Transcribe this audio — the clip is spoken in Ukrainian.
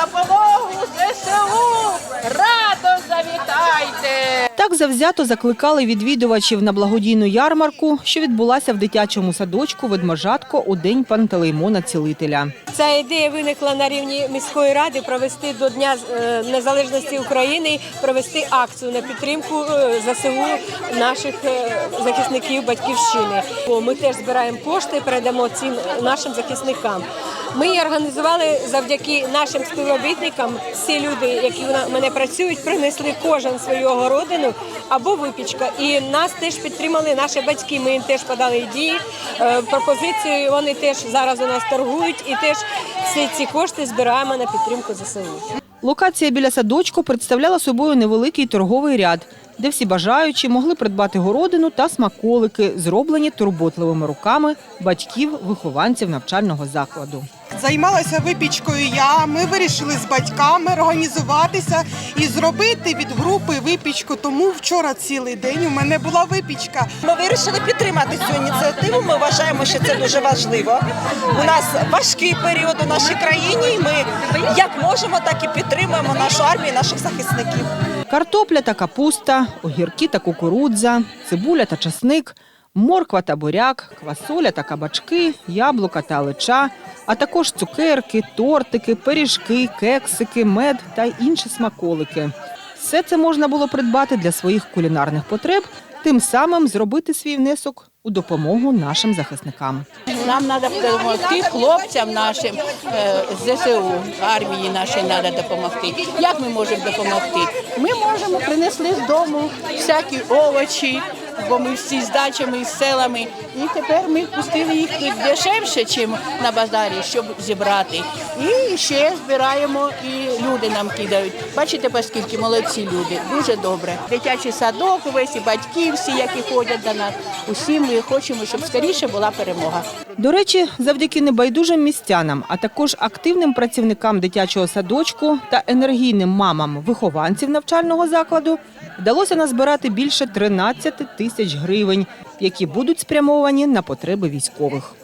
допомогу ЗСУ! Радо завітайте! Так завзято закликали відвідувачів на благодійну ярмарку, що відбулася в дитячому садочку ведмежатко у день пантелеймона цілителя. Ця ідея виникла на рівні міської ради провести до Дня е, Незалежності України, провести акцію на підтримку е, ЗСУ наших е, захисників батьківщини. Ми теж збираємо кошти, передамо цим нашим захисникам. Ми її організували завдяки нашим співробітникам. Всі люди, які в мене працюють, принесли кожен свою огородину або випічка. І нас теж підтримали наші батьки. Ми їм теж подали ідеї, е, пропозиції. Вони теж зараз у нас торгують і теж всі ці кошти збираємо на підтримку ЗСУ. Локація біля садочку представляла собою невеликий торговий ряд, де всі бажаючі могли придбати городину та смаколики, зроблені турботливими руками батьків вихованців навчального закладу. Займалася випічкою я. Ми вирішили з батьками організуватися і зробити від групи випічку. Тому вчора цілий день у мене була випічка. Ми вирішили підтримати цю ініціативу. Ми вважаємо, що це дуже важливо. У нас важкий період у нашій країні. і Ми як можемо, так і підтримуємо нашу армію, наших захисників. Картопля та капуста, огірки та кукурудза, цибуля та часник, морква та буряк, квасоля та кабачки, яблука та алеча, а також цукерки, тортики, пиріжки, кексики, мед та інші смаколики. Все це можна було придбати для своїх кулінарних потреб, тим самим зробити свій внесок у допомогу нашим захисникам. Нам треба допомогти хлопцям нашим е, ЗСУ, армії нашій треба допомогти. Як ми можемо допомогти? Ми можемо принесли з дому всякі овочі, бо ми всі з дачами, з селами. І тепер ми пустили їх дешевше, ніж на базарі, щоб зібрати. І ще збираємо, і люди нам кидають. Бачите, оскільки молодці люди, дуже добре. Дитячий садок, весь і батьки, всі, які ходять до нас. Усі ми хочемо, щоб скоріше була перемога. До речі, завдяки небайдужим містянам, а також активним працівникам дитячого садочку та енергійним мамам вихованців навчального закладу вдалося назбирати більше 13 тисяч гривень, які будуть спрямовані на потреби військових.